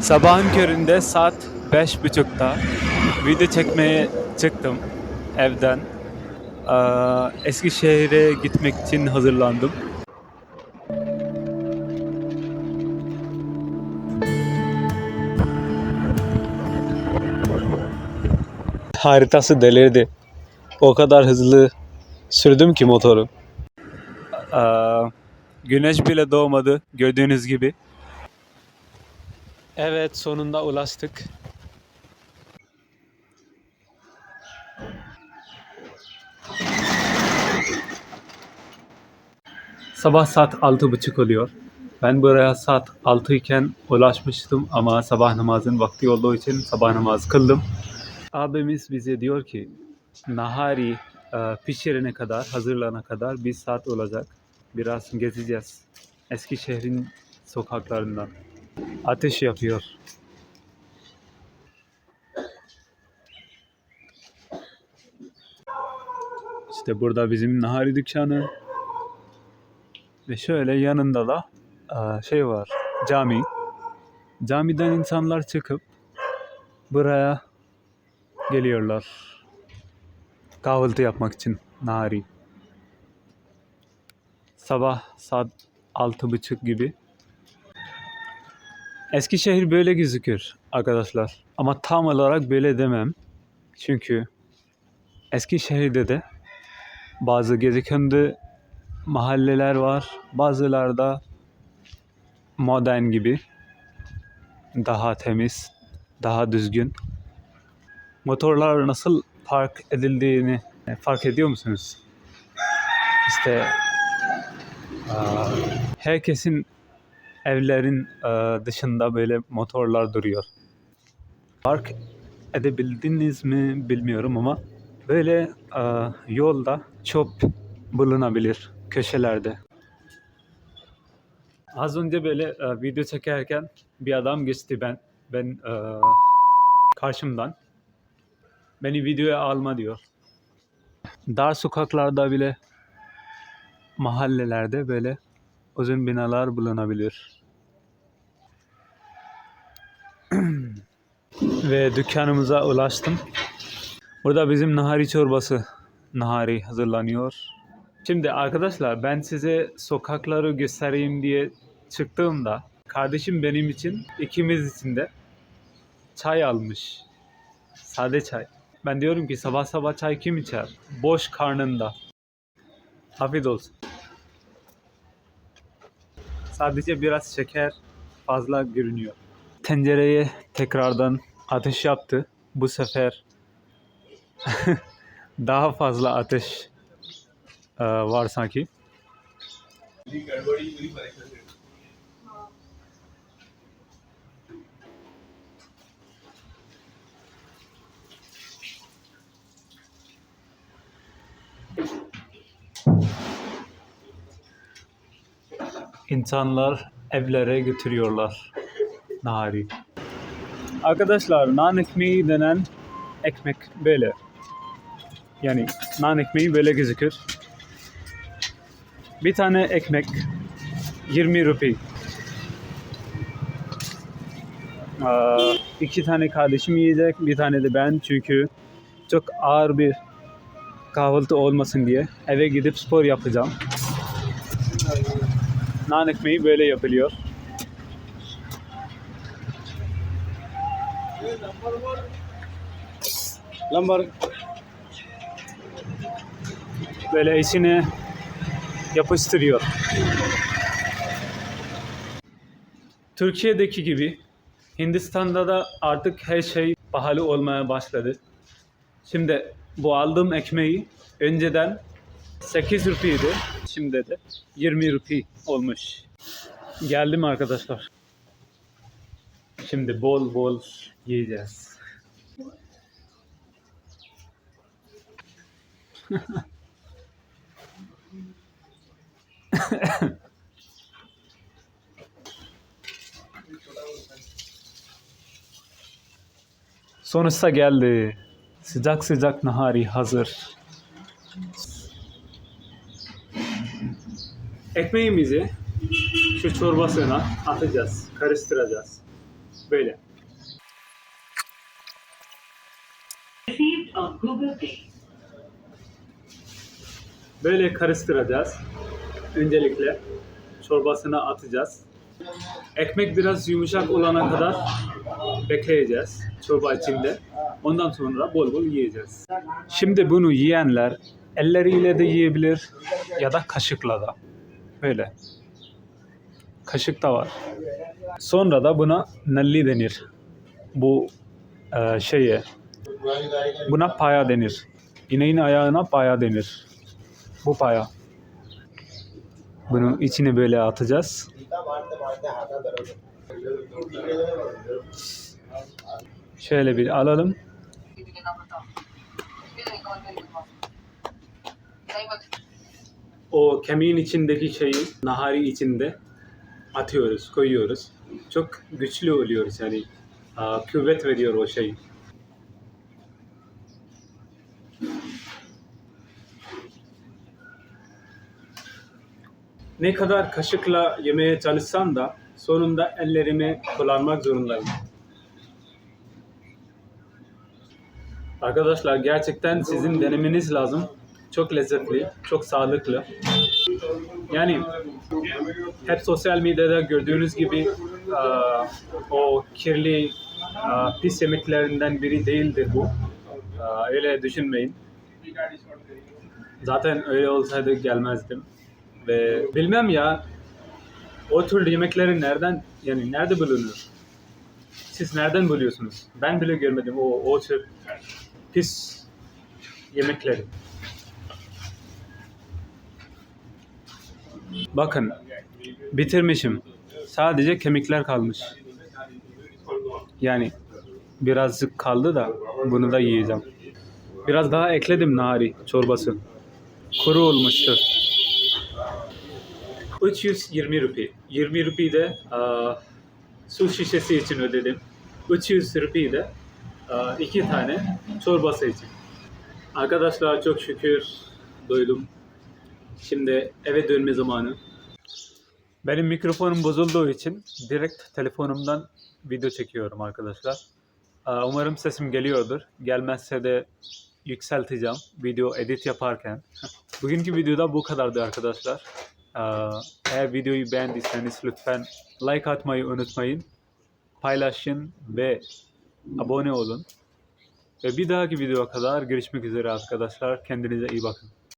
Sabahın köründe saat beş buçukta video çekmeye çıktım evden. Ee, Eskişehir'e gitmek için hazırlandım. Haritası delirdi. O kadar hızlı sürdüm ki motoru. Güneş bile doğmadı gördüğünüz gibi. Evet sonunda ulaştık. Sabah saat altı buçuk oluyor. Ben buraya saat 6 iken ulaşmıştım ama sabah namazın vakti olduğu için sabah namazı kıldım. Abimiz bize diyor ki nahari e, pişirene kadar, hazırlana kadar bir saat olacak. Biraz gezeceğiz. Eskişehir'in sokaklarından. Ateş yapıyor. İşte burada bizim nahari dükkanı. Ve şöyle yanında da e, şey var, cami. Camiden insanlar çıkıp buraya geliyorlar. Kahvaltı yapmak için nahari. Sabah saat altı buçuk gibi. Eskişehir böyle gözükür arkadaşlar. Ama tam olarak böyle demem. Çünkü Eskişehir'de de bazı gezikende mahalleler var. Bazılarda modern gibi. Daha temiz, daha düzgün. Motorlar nasıl park edildiğini fark ediyor musunuz? İşte herkesin evlerin e, dışında böyle motorlar duruyor. Park edebildiniz mi bilmiyorum ama böyle e, yolda çöp bulunabilir köşelerde. Az önce böyle e, video çekerken bir adam geçti ben ben karşımdan. Beni videoya alma diyor. Dar sokaklarda bile mahallelerde böyle uzun binalar bulunabilir. Ve dükkanımıza ulaştım. Burada bizim nahari çorbası nahari hazırlanıyor. Şimdi arkadaşlar ben size sokakları göstereyim diye çıktığımda kardeşim benim için ikimiz için de çay almış. Sade çay. Ben diyorum ki sabah sabah çay kim içer? Boş karnında. Afiyet olsun. Sadece biraz şeker fazla görünüyor. Tencereye tekrardan ateş yaptı. Bu sefer daha fazla ateş e, var sanki. İnsanlar evlere götürüyorlar nahari. Arkadaşlar nan ekmeği denen ekmek böyle. Yani nan ekmeği böyle gözükür. Bir tane ekmek 20 rupi. Aa, iki tane kardeşim yiyecek, bir tane de ben çünkü çok ağır bir kahvaltı olmasın diye eve gidip spor yapacağım. Nan ekmeği böyle yapılıyor. Lambar Böyle içine yapıştırıyor. Türkiye'deki gibi Hindistan'da da artık her şey pahalı olmaya başladı. Şimdi bu aldığım ekmeği önceden 8 rupiydi. Şimdi de 20 rupi olmuş. Geldim arkadaşlar. Şimdi bol bol yiyeceğiz. Sonuçta geldi. Sıcak sıcak nahari hazır. Ekmeğimizi şu çorbasına atacağız, karıştıracağız. Böyle. Böyle karıştıracağız. Öncelikle çorbasına atacağız. Ekmek biraz yumuşak olana kadar bekleyeceğiz çorba içinde. Ondan sonra bol bol yiyeceğiz. Şimdi bunu yiyenler elleriyle de yiyebilir ya da kaşıkla da. Böyle. Kaşık da var. Sonra da buna nalli denir. Bu e, şeye. Buna paya denir. İneğin ayağına paya denir. Bu paya. Bunu içine böyle atacağız. Şöyle bir alalım. O kemiğin içindeki şeyi nahari içinde atıyoruz, koyuyoruz. Çok güçlü oluyoruz yani. Aa, kuvvet veriyor o şey. Ne kadar kaşıkla yemeye çalışsam da sonunda ellerimi kullanmak zorundayım. Arkadaşlar gerçekten sizin denemeniz lazım. Çok lezzetli, çok sağlıklı. Yani hep sosyal medyada gördüğünüz gibi eee, o kirli, eee, pis yemeklerinden biri değildir bu. Eee, Öyle düşünmeyin. Zaten öyle olsaydı gelmezdim. Ve bilmem ya o tür yemekleri nereden yani nerede bulunur? Siz nereden buluyorsunuz? Ben bile görmedim o, o tür pis yemekleri. Bakın bitirmişim. Sadece kemikler kalmış. Yani birazcık kaldı da bunu da yiyeceğim. Biraz daha ekledim nahari çorbası. Kuru olmuştu. 320 rupi. 20 rupi de aa, su şişesi için ödedim. 300 rupi de aa, iki tane çorbası için. Arkadaşlar çok şükür doydum. Şimdi eve dönme zamanı. Benim mikrofonum bozulduğu için direkt telefonumdan video çekiyorum arkadaşlar. Aa, Umarım sesim geliyordur. Gelmezse de yükselteceğim video edit yaparken. Bugünkü videoda bu kadardı arkadaşlar. Aa, Eğer videoyu beğendiyseniz lütfen like atmayı unutmayın. Paylaşın ve abone olun. Ve bir dahaki videoya kadar görüşmek üzere arkadaşlar. Kendinize iyi bakın.